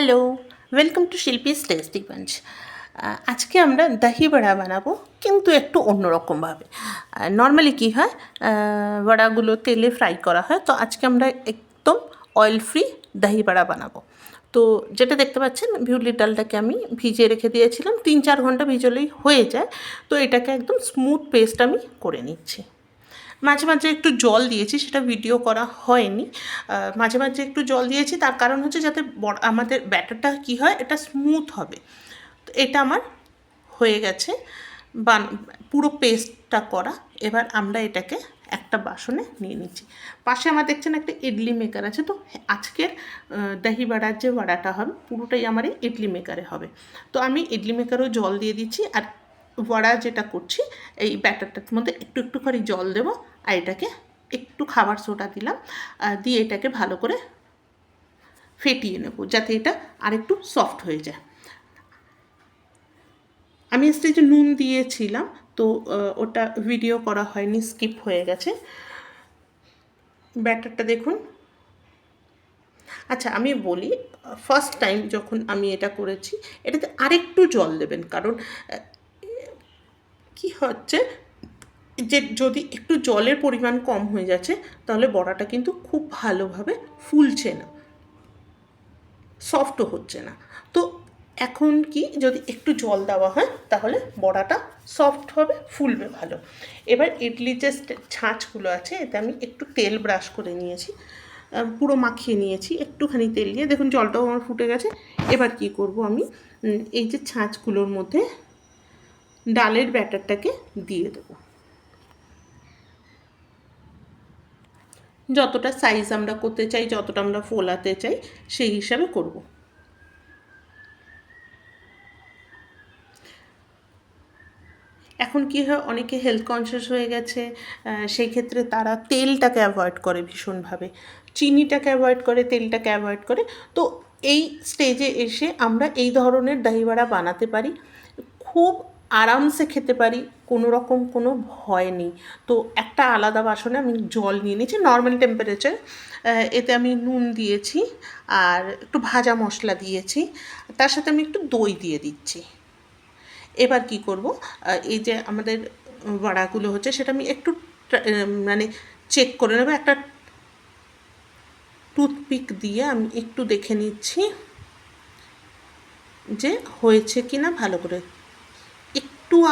Hello welcome to Shilpi's tasty punch আজকে আমরা দহি বড়া বানাবো, কিন্তু একটু অন্যরকমভাবে নর্মালি কী হয় বড়াগুলো তেলে ফ্রাই করা হয়, তো আজকে আমরা একদম অয়েল ফ্রি দহি বড়া বানাবো। তো যেটা দেখতে পাচ্ছেন ভিউলির ডালটাকে আমি ভিজিয়ে রেখে দিয়েছিলাম, তিন চার ঘণ্টা ভিজলেই হয়ে যায়, তো এটাকে একদম স্মুথ পেস্ট আমি করে নিচ্ছি। মাঝে মাঝে একটু জল দিয়েছি, সেটা ভিডিও করা হয়নি। মাঝে মাঝে একটু জল দিয়েছি, তার কারণ হচ্ছে যাতে আমাদের ব্যাটারটা কী হয়, এটা স্মুথ হবে। তো এটা আমার হয়ে গেছে, বান, পুরো পেস্টটা করা। এবার আমরা এটাকে একটা বাসনে নিয়ে নিচ্ছি। পাশে আমার দেখছেন একটা ইডলি মেকার আছে, তো আজকের দহি বড়ার যে বাড়াটা হবে, পুরোটাই আমার এই ইডলি মেকারে হবে। তো আমি ইডলি মেকারও জল দিয়ে দিচ্ছি, আর বড়া যেটা করছি, এই ব্যাটারটার মধ্যে একটু একটু করে জল দেবো আর এটাকে একটু খাবার সোডা দিলাম দিয়ে এটাকে ভালো করে ফেটিয়ে নেব যাতে এটা আরেকটু সফট হয়ে যায়। আমি স্টেজে নুন দিয়েছিলাম, তো ওটা ভিডিও করা হয়নি স্কিপ হয়ে গেছে। ব্যাটারটা দেখুন। আচ্ছা আমি বলি ফার্স্ট টাইম যখন আমি এটা করেছি, এটাতে আরেকটু জল দেবেন, কারণ হচ্ছে যে যদি একটু জলের পরিমাণ কম হয়ে যাচ্ছে, তাহলে বড়াটা কিন্তু খুব ভালোভাবে ফুলছে না। সফটও হচ্ছে না। তো এখন কি যদি একটু জল দেওয়া হয়, তাহলে বড়াটা সফট হবে, ফুলবে ভালো। এবার ইডলির যে ছাঁচগুলো আছে, এতে আমি একটু তেল ব্রাশ করে নিয়েছি। পুরো মাখিয়ে নিয়েছি, একটুখানি তেল দিয়ে। দেখুন জলটাও আমার ফুটে গেছে। এবার কি করব আমি? এই যে ছাঁচগুলোর মধ্যে ডালের ব্যাটারটাকে দিয়ে দেবো। যতটা সাইজ আমরা করতে চাই, যতটা আমরা ফোলাতে চাই, সেই হিসাবে করব। এখন কি হয়, অনেকে হেলথ কনসিয়াস হয়ে গেছে সেই ক্ষেত্রে তারা তেলটাকে অ্যাভয়েড করে ভীষণভাবে। চিনিটাকে অ্যাভয়েড করে, তেলটাকে অ্যাভয়েড করে। তো এই স্টেজে এসে আমরা এই ধরনের দহিবড়া বানাতে পারি। খুব আরামসে খেতে পারি, কোনো রকম কোনো ভয় নেই। তো একটা আলাদা বাসনে আমি জল নিয়ে নিয়েছি নর্মাল টেম্পারেচার এতে আমি নুন দিয়েছি আর একটু ভাজা মশলা দিয়েছি, তার সাথে আমি একটু দই দিয়ে দিচ্ছি। এবার কি করব? এই যে আমাদের বড়াগুলো হচ্ছে, সেটা আমি একটু মানে চেক করে নেব, একটা টুথপিক দিয়ে আমি একটু দেখে নিচ্ছি যে হয়েছে কি না ভালো করে।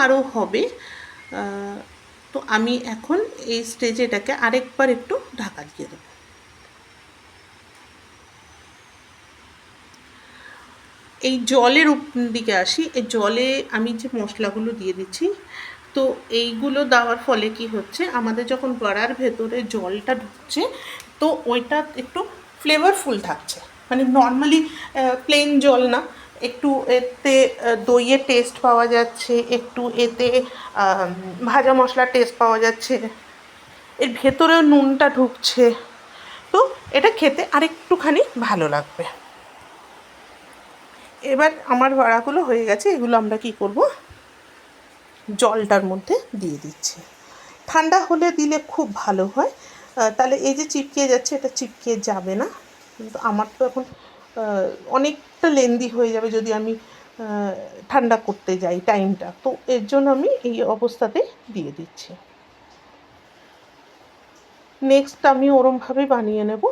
আরও হবে। তো আমি এখন এই স্টেজে এটাকে আরেকবার একটু ঢাকা দিয়ে দেবো। এই জলের দিকে আসি। এই জলে আমি যে মশলাগুলো দিয়ে দিচ্ছি, তো এইগুলো দেওয়ার ফলে কি হচ্ছে, আমাদের যখন বড়ার ভেতরে জলটা ঢুকছে, তো ওইটা একটু ফ্লেভারফুল থাকছে। মানে নর্মালি প্লেন জল না। একটু এতে দইয়ের টেস্ট পাওয়া যাচ্ছে, একটু এতে ভাজা মশলার টেস্ট পাওয়া যাচ্ছে। এর ভেতরেও নুনটা ঢুকছে। তো এটা খেতে আরেকটুখানি ভালো লাগবে। এবার আমার বড়াগুলো হয়ে গেছে, এগুলো আমরা কি করব? জলটার মধ্যে দিয়ে দিচ্ছি। ঠান্ডা হলে দিলে খুব ভালো হয়। তাহলে এই যে চিপকে যাচ্ছে, এটা চিপকে যাবে না। কিন্তু আমার তো এখন অনেকটা লেন্দি হয়ে যাবে যদি আমি ঠান্ডা করতে যাই টাইমটা তো এর জন্য আমি এই অবস্থাতে দিয়ে দিচ্ছি। নেক্সট আমি ওরমভাবে বানিয়ে নেব।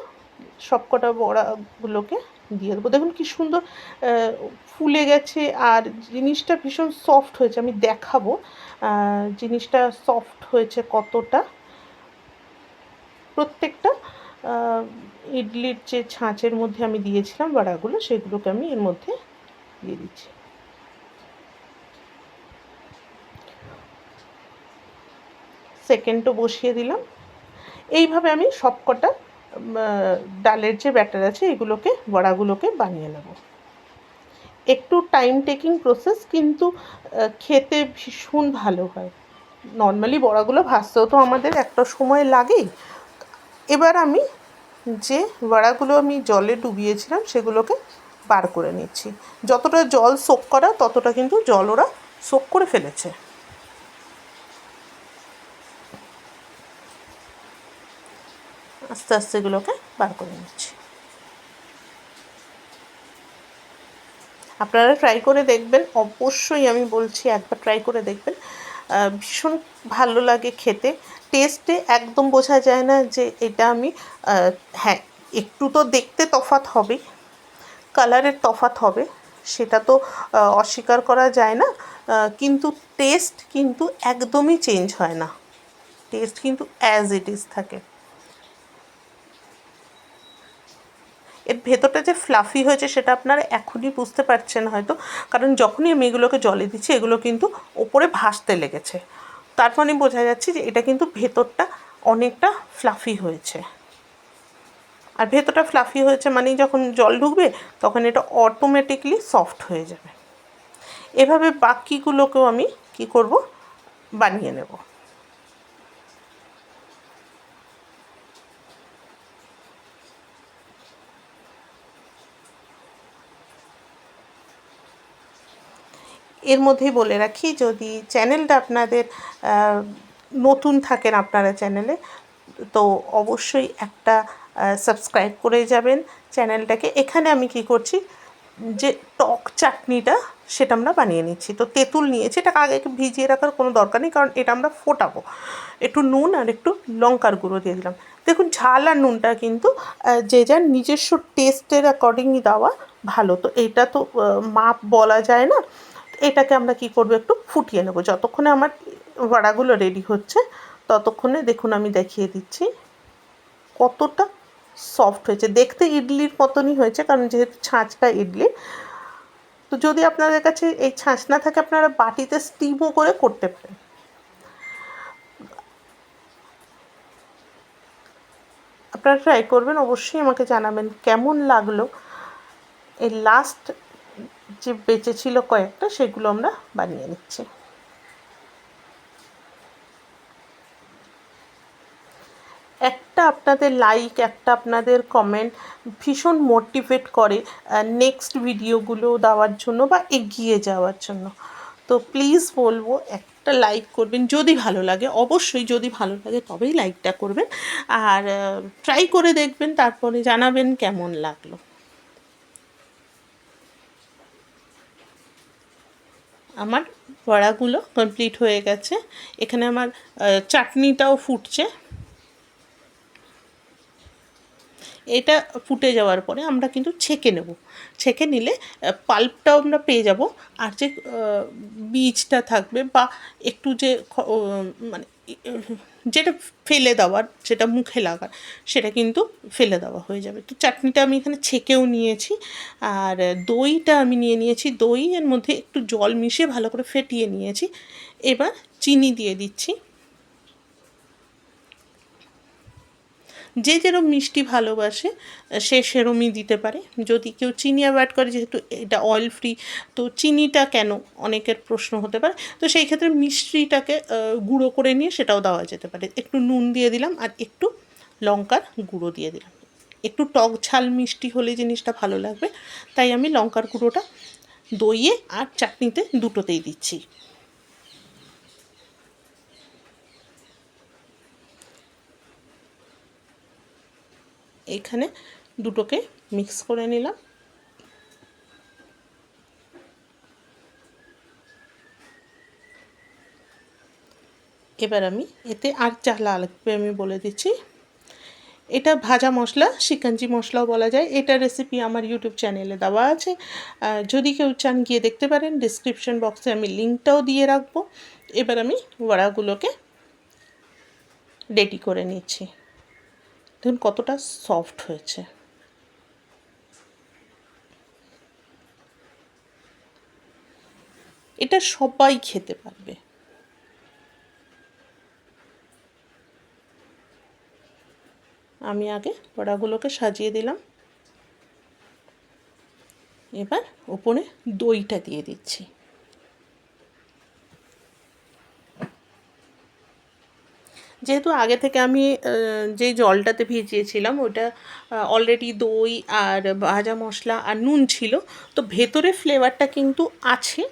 সবকটা বড়াগুলোকে দিয়ে দেবো। দেখুন কি সুন্দর ফুলে গেছে আর জিনিসটা ভীষণ সফট হয়েছে। আমি দেখাবো জিনিসটা সফট হয়েছে কতটা। প্রত্যেকটা ইডলির যে ছাঁচের মধ্যে আমি দিয়েছিলাম বড়াগুলো, সেগুলোকে আমি এর মধ্যে দিয়ে দিচ্ছি। সেকেন্ডও বসিয়ে দিলাম। এইভাবে আমি সবকটা ডালের যে ব্যাটার আছে, এগুলোকে, বড়াগুলোকে বানিয়ে নেব। একটু টাইম টেকিং প্রসেস কিন্তু খেতে ভীষণ ভালো হয়। নর্মালি বড়াগুলো ভাজতেও তো আমাদের একটা সময় লাগেই। এবার আমি যে বড়াগুলো আমি জলে ডুবিয়েছিলাম, সেগুলোকে বার করে নিচ্ছি। যতটা জল সোক করা, ততটা কিন্তু জল ওরা সোক করে ফেলেছে। আস্তে আস্তে এগুলোকে বার করে নিচ্ছি। আপনারা ট্রাই করে দেখবেন, অবশ্যই আমি বলছি, একবার ট্রাই করে দেখবেন। ভীষণ ভালো লাগে খেতে। টেস্টে একদম বোঝা যায় না যে এটা আমি হ্যাঁ একটু তো দেখতে তফাৎ হবেই কালারের তফাৎ হবে, সেটা তো অস্বীকার করা যায় না কিন্তু টেস্ট কিন্তু একদমই চেঞ্জ হয় না। টেস্ট কিন্তু অ্যাজ ইট ইজ থাকে। এর ভেতরটা যে ফ্লাফি হয়েছে সেটা আপনারা এখনই বুঝতে পারছেন হয়তো, কারণ যখনই আমি এগুলোকে জলে দিচ্ছি, এগুলো কিন্তু ওপরে ভাসতে লেগেছে। তার মানে বোঝা যাচ্ছে যে এটা কিন্তু ভেতরটা অনেকটা ফ্লাফি হয়েছে। আর ভেতরটা ফ্লাফি হয়েছে মানে যখন জল ঢুকবে, তখন এটা অটোমেটিকলি সফট হয়ে যাবে। এভাবে বাকিগুলোকেও আমি কি করব? বানিয়ে নেব। এর মধ্যেই বলে রাখি, যদি চ্যানেলটা আপনাদের নতুন থাকেন আপনারা চ্যানেলে, তো অবশ্যই একটা সাবস্ক্রাইব করে যাবেন চ্যানেলটাকে। এখানে আমি কি করছি, যে টক চাটনিটা সেটা আমরা বানিয়ে নিচ্ছি। তো তেঁতুল নিয়েছি এটা আগে ভিজিয়ে রাখার কোনো দরকার নেই, কারণ এটা আমরা ফোটাবো। একটু নুন আর একটু লঙ্কার গুঁড়ো দিয়ে দিলাম। দেখুন, ঝাল আর নুনটা কিন্তু যে যার নিজস্ব টেস্টের অ্যাকর্ডিংই দেওয়া ভালো। তো এটা তো মাপ বলা যায় না। এটাকে আমরা কি করব, একটু ফুটিয়ে নেব। যতক্ষণে আমার বড়াগুলো রেডি হচ্ছে, ততক্ষণে দেখুন আমি দেখিয়ে দিচ্ছি কতটা সফট হয়েছে। দেখতে ইডলির মতনই হয়েছে, কারণ যেহেতু ছাঁচটা ইডলি। তো যদি আপনাদের কাছে এই ছাঁচ না থাকে, আপনারা বাটিতে স্টিমও করে করতে পারেন। আপনারা ট্রাই করবেন, অবশ্যই আমাকে জানাবেন কেমন লাগল। এই লাস্ট যে বেঁচে ছিল কয়েকটা, সেগুলো আমরা বানিয়ে নিচ্ছি। একটা আপনাদের লাইক একটা আপনাদের কমেন্ট ভীষণ মোটিভেট করে নেক্সট ভিডিওগুলো দেওয়ার জন্য বা এগিয়ে যাওয়ার জন্য। তো প্লিজ বলব, একটা লাইক করবেন যদি ভালো লাগে, অবশ্যই যদি ভালো লাগে তবেই লাইকটা করবেন। আর ট্রাই করে দেখবেন, তারপরে জানাবেন কেমন লাগল। আমার বড়াগুলো কমপ্লিট হয়ে গেছে। এখানে আমার চাটনিটাও ফুটছে। এটা ফুটে যাওয়ার পরে আমরা কিন্তু ছেঁকে নেব। ছেঁকে নিলে পাল্পটাও আমরা পেয়ে যাব। আর যে বীজটা থাকবে বা একটু যে মানে যেটা ফেলে দেওয়ার যেটা মুখে লাগার সেটা কিন্তু ফেলে দেওয়া হয়ে যাবে। তো চাটনিটা আমি এখানে ছেঁকেও নিয়েছি, আর দইটা আমি নিয়ে নিয়েছি। দই এর মধ্যে একটু জল মিশিয়ে ভালো করে ফেটিয়ে নিয়েছি। এবার চিনি দিয়ে দিচ্ছি। যে যেরম মিষ্টি ভালোবাসে, সে সেরমই দিতে পারে। যদি কেউ চিনি অ্যাভয়েড করে, যেহেতু এটা অয়েল ফ্রি তো চিনিটা কেন অনেকের প্রশ্ন হতে পারে। তো সেই ক্ষেত্রে মিষ্টিটাকে গুঁড়ো করে নিয়ে সেটাও দেওয়া যেতে পারে। একটু নুন দিয়ে দিলাম আর একটু লঙ্কার গুঁড়ো দিয়ে দিলাম। একটু টক ঝাল মিষ্টি হলে জিনিসটা ভালো লাগবে। তাই আমি লঙ্কার গুঁড়োটা দইয়ে আর চাটনিতে দুটোতেই দিচ্ছি। এখানে দুটোকে মিক্স করে নিলাম। এবার আমি এতে আর যা লাগবে আমি বলে দিচ্ছি। এটা ভাজা মশলা, শিকাঞ্জি মশলাও বলা যায়। এটা রেসিপি আমার ইউটিউব চ্যানেলে দেওয়া আছে। যদি কেউ চান গিয়ে দেখতে পারেন ডিসক্রিপশন বক্সে আমি লিঙ্কটাও দিয়ে রাখব। এবার আমি বড়াগুলোকে রেডি করে নিচ্ছি। দেখুন কতটা সফট হয়েছে। এটা সবাই খেতে পারবে। আমি আগে বড়াগুলোকে সাজিয়ে দিলাম। এবার উপরে দইটা দিয়ে দিচ্ছি। যেহেতু আগে থেকে আমি আহ, যে জলটাতে ভিজিয়েছিলাম ওটা অলরেডি দই আর ভাজা মশলা আর নুন ছিল। তো ভেতরে ফ্লেভারটা কিন্তু আছে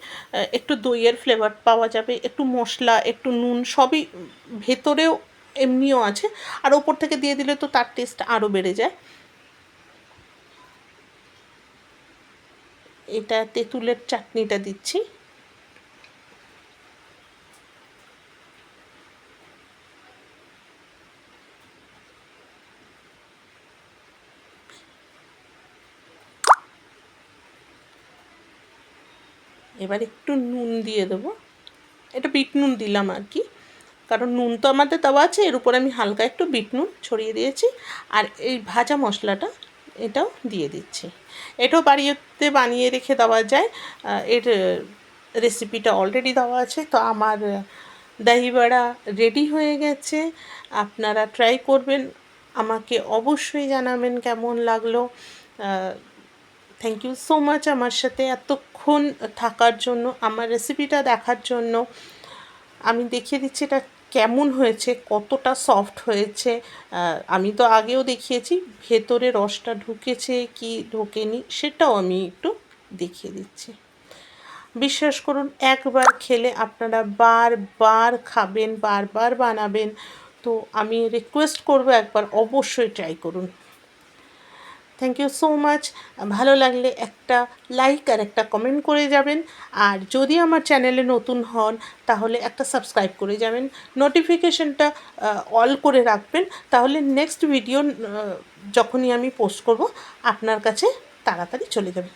একটু দইয়ের ফ্লেভার পাওয়া যাবে একটু মশলা একটু নুন সবই ভেতরেও এমনিও আছে। আর ওপর থেকে দিয়ে দিলে তো তার টেস্ট আরও বেড়ে যায়। এটা তেঁতুলের চাটনিটা দিচ্ছি। এবার একটু নুন দিয়ে দেবো। এটা বিট নুন দিলাম আর কি। কারণ নুন তো আমাদের দেওয়া আছে, এর উপর আমি হালকা একটু বিট নুন ছড়িয়ে দিয়েছি। আর এই ভাজা মশলাটা এটাও দিয়ে দিচ্ছি। এটাও বাড়িতে বানিয়ে রেখে দেওয়া যায়। এর রেসিপিটা অলরেডি দেওয়া আছে। তো আমার দহি বড়া রেডি হয়ে গেছে। আপনারা ট্রাই করবেন। আমাকে অবশ্যই জানাবেন কেমন লাগল। থ্যাংক ইউ সো মাচ আমার সাথে। এতক্ষণ থাকার জন্য, আমার রেসিপিটা দেখার জন্য, আমি দেখিয়ে দিচ্ছি এটা কেমন হয়েছে, কতটা সফট হয়েছে। আমি তো আগেও দেখিয়েছি, ভেতরে রসটা ঢুকেছে কি ঢোকেনি সেটাও আমি একটু দেখিয়ে দিচ্ছি। বিশ্বাস করুন, একবার খেলে আপনারা বারবার খাবেন, বারবার বানাবেন। তো আমি রিকোয়েস্ট করব একবার, অবশ্যই ট্রাই করুন। থ্যাংক ইউ সো মাচ ভালো লাগলে একটা লাইক আর একটা কমেন্ট করে যাবেন। আর যদি আমার চ্যানেলে নতুন হন, তাহলে একটা সাবস্ক্রাইব করে যাবেন। নোটিফিকেশনটা অল করে রাখবেন। তাহলে নেক্সট ভিডিও যখনই আমি পোস্ট করব, আপনার কাছে তাড়াতাড়ি চলে যাবে।